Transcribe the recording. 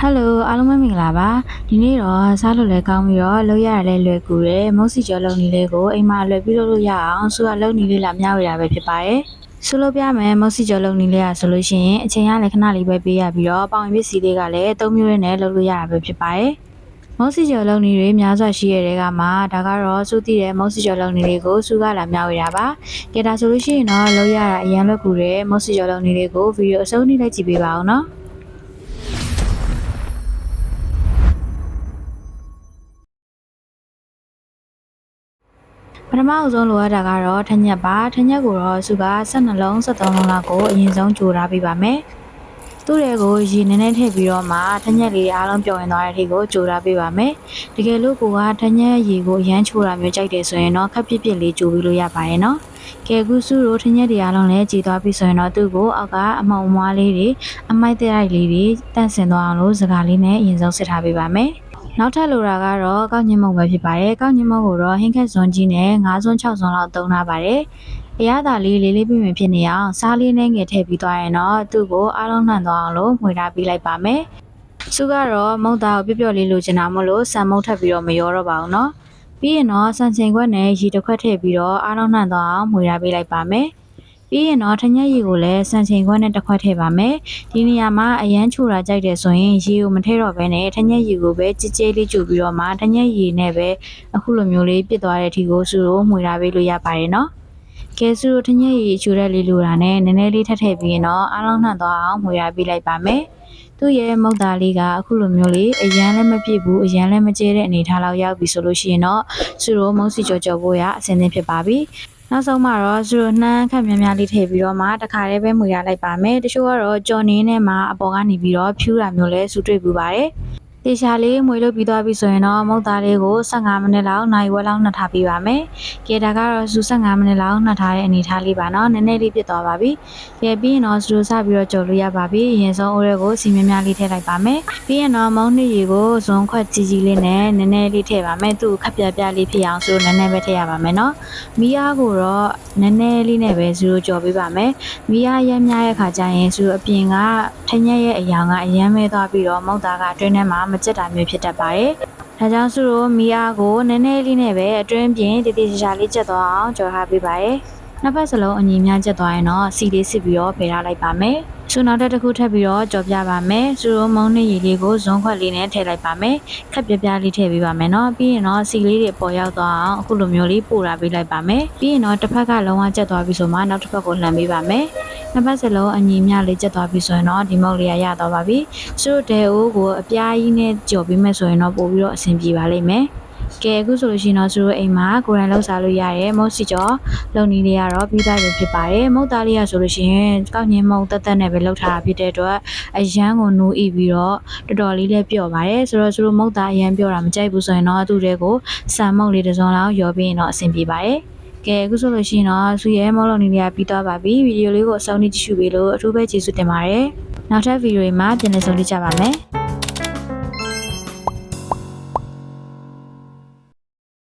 ဟယ်လိုအားလုံးပဲမင်္ဂလာပါဒီနေ့တော့စားလို့လည်းကောင်းပြီးတော့လုပ်ရရလည်းလွယ်ကူတယ်မုတ်စီကျော်လုပ်နည်းလေးကိုအိမ်မှာလွယ်ပြီးလုပ်လို့ရအောင်ဆိုတော့လုပ်နည်းလေးလာမျှဝေတာပဲဖြစ်ပါတယ်ဆိုလို့ပြမယ်မုတ်စီကျော်လုပ်နည်းလေးอ่ะဆိုလို့ရှိရင်အချိန်ကလည်းခဏလေးပဲပေးရပြီးတော့ပေါင်ပစ္စည်းလေးကလည်း၃မျိုးနဲ့လုပ်လို့ရတာပဲဖြစ်ပါတယ်မော်စီကျော်လုံနေတွေများစွာရှိရတဲ့ကမှာဒါကတော့စုတည်တဲ့မော်စီကျော်လုံနေတွေကိုစုကလာမျှဝေတာပါ။ကြည့်ဒါဆိုလို့ရှိရင်တော့လောက်ရတာအရင်လွယ်ကူတဲ့မော်စီကျော်လုံနေတွေကိုဗီဒီယိုအဆုံးနှိလိုက်ကြည့်ပေးပါအောင်နော်။ ပထမအဆုံးလိုအပ်တာကတော့ထညက်ပါထညက်ကိုတော့စုက12လုံး13လုံးလောက်ကိုအရင်ဆုံးကြိုထားပေးပါမယ်။သူ့တွေကိုရေနည်းနည်းထည့်ပြီးတော့မှထညက်လေးအားလုံးပြောင်းရင်သွားတဲ့အထိကိုကြိုထားပေးပါမယ်။တကယ်လို့ကိုကထညက်ရေကိုအရမ်းချိုးတာမျိုးကြိုက်တယ်ဆိုရင်တော့ခက်ပြစ်ပြစ်လေးကြိုပြီးလို့ရပါတယ်နော်။ကဲခုစုတို့ထညက်တွေအားလုံးလည်းကြည်သွားပြီဆိုရင်တော့သူ့ကိုအောက်ကအမောင်အမွားလေးတွေအမိုက်တဲ့ရိုက်လေးတွေတန့်စင်သွားအောင်လို့စကားလေးနဲ့အရင်ဆုံးစစ်ထားပေးပါမယ်။ နောက်ထပ်လိုတာကတော့ကောက်ညင်မုံပဲဖြစ်ပါတယ်။ကောက်ညင်မုံကိုတော့ဟင်းခက်စွန်ကြီးနဲ့9စွန်း6စွန်းလောက်သုံးထားပါတယ်။အရသာလေးလေးလေးပြင်းပြင်းဖြစ်နေအောင်စားလေးနဲ့ငယ်ထည့်ပြီးသွားရင်တော့သူ့ကိုအားလုံးနှံသွားအောင်လို့မှွေထားပေးလိုက်ပါမယ်။စုကတော့မုတ်သားကိုပြပြလေးလိုချင်တာမို့လို့ဆန်မုတ်ထပ်ပြီးတော့မရောတော့ပါဘူးနော်။ပြီးရင်တော့ဆန်ချင်ခွက်နဲ့ရေတစ်ခွက်ထည့်ပြီးတော့အားလုံးနှံသွားအောင်မှွေထားပေးလိုက်ပါမယ်။ ပြီးရင်တော့ထညက်ရီကိုလည်းစံချိန်ခွက်နဲ့တစ်ခွက်ထည့်ပါမယ်ဒီနေရာမှာအရန်ချိုတာကြိုက်တယ်ဆိုရင်ရေကိုမထည့်တော့ဘဲနဲ့ထညက်ရီကိုပဲကြည်ကြဲလေးကြိုပြီးတော့မှထညက်ရီနဲ့ပဲအခုလိုမျိုးလေးပြစ်သွားတဲ့အထိကိုစုလို့မှွေထားပေးလို့ရပါတယ်နော်ကဲစုတို့ထညက်ရီချိုတဲ့လေးလိုတာနဲ့နည်းနည်းလေးထပ်ထည့်ပြီးရင်တော့အားလုံးနှံ့သွားအောင်မှွေထားပေးလိုက်ပါမယ်သူ့ရဲ့မုတ်သားလေးကအခုလိုမျိုးလေးအရန်လည်းမပြည့်ဘူးအရန်လည်းမကျဲတဲ့အနေထားလောက်ရောက်ပြီဆိုလို့ရှိရင်တော့စုတို့မုတ်စီကြော်ကြော်ဖို့ရအဆင်သင့်ဖြစ်ပါပြီ နောက်ဆုံးမှာတော့သူတို့နှမ်းခက်များများလေးထည့်ပြီးတော့မှတခါတည်းပဲမှွေရလိုက်ပါမယ်တချို့ကတော့ကြော်နင်းနဲ့မှအပေါ်ကနေပြီးတော့ဖြူတာမျိုးလဲစူတွေ့ပူပါတယ် တေချာလေးမွေလို့ပြီးသွားပြီဆိုရင်တော့မုတ်သားလေးကို15မိနစ်လောက်နိုင်ဝက်လောက်နှက်ထားပေးပါမယ်။ကဲဒါကတော့စူ15မိနစ်လောက်နှက်ထားတဲ့အနေထားလေးပါနော်။နည်းနည်းလေးပြစ်သွားပါပြီ။ကဲပြီးရင်တော့စူစပြီးတော့ကြော်လို့ရပါပြီ။ရင်ဆုံးအိုးတွေကိုစီများများလေးထည့်လိုက်ပါမယ်။ပြီးရင်တော့မုံနှစ်ရီကိုဇွန်ခွက်ကြီးကြီးလေးနဲ့နည်းနည်းလေးထည့်ပါမယ်။သူ့ခက်ပြပြလေးဖြစ်အောင်စူနည်းနည်းပဲထည့်ရပါမယ်နော်။မီးအားကိုတော့နည်းနည်းလေးနဲ့ပဲစူကြော်ပေးပါမယ်။မီးအားရမ်းများတဲ့ခါကျရင်စူအပြင်ကထညက်ရဲ့အယောင်ကအရမ်းမဲသွားပြီးတော့မုတ်သားကအတွင်းထဲမှာမကျက်တာမျိုးဖြစ်တတ်ပါတယ်။ဒါကြောင့်စုတို့မီအားကိုနည်းနည်းလေးနဲ့ပဲအတွင်းပြင်တည်တည်ချာချာလေးကျက်သွားအောင်ကြော်ထားပေးပါရယ်။နှစ်ဖက်စလုံးအညီများကျက်သွားရင်တော့စီလေးစစ်ပြီးတော့ဖယ်ထားလိုက်ပါမယ်။စုနောက်တစ်တစ်ခုထပ်ပြီးတော့ကြော်ပြပါမယ်။စုတို့မုံနဲ့ရည်လေးကိုဇွန်ခွက်လေးနဲ့ထည့်လိုက်ပါမယ်။ခက်ပြပြလေးထည့်ပေးပါမယ်နော်။ပြီးရင်တော့စီလေးတွေပေါ်ရောက်သွားအောင်အခုလိုမျိုးလေးပို့ထားပေးလိုက်ပါမယ်။ပြီးရင်တော့တစ်ဖက်ကလုံးဝကျက်သွားပြီဆိုမှနောက်တစ်ဖက်ကိုလှန်ပေးပါမယ်။ နှစ်ဖက်စလုံးအညီမျှလေးကျက်သွားပြီဆိုရင်တော့ဒီမုတ်လေးရရသွားပါပြီ။စုတဲအိုးကိုအပြားကြီးနဲ့ကြော်ပြီးမဲ့ဆိုရင်တော့ပို့ပြီးတော့အဆင်ပြေပါလိမ့်မယ်။ကဲအခုဆိုလို့ရှိရင်တော့သူတို့အိမ်မှာကိုယ်တိုင်လှုပ်ရှားလို့ရတယ်မုတ်စီကျော်လုံနီလေးကတော့ပြီးသားပြီဖြစ်ပါတယ်မုတ်သားလေးရဆိုလို့ရှိရင်ကောက်ညင်းမုတ်တက်တက်နဲ့ပဲလှုပ်ထားတာဖြစ်တဲ့အတွက်အရန်ကိုနိုးဤပြီးတော့တော်တော်လေးလည်းပျော့ပါတယ်ဆိုတော့သူတို့မုတ်သားအရန်ပျော့တာမကြိုက်ဘူးဆိုရင်တော့သူ့တွေကိုဆန်မုတ်လေးတစ်စုံလောက်ရောပြီးရင်တော့အဆင်ပြေပါတယ် ကဲအခုဆိုလို့ရှိရင်တော့သူရဲ့မော်လုံးနေလေးကပြီးသွားပါပြီဗီဒီယိုလေးကိုအဆုံးထိကြည့်ရှုပေးလို့အထူးပဲကျေးဇူးတင်ပါတယ်နောက်ထပ်ဗီဒီယိုတွေမှာပြန်လည်ဆုံတွေ့ကြပါမယ်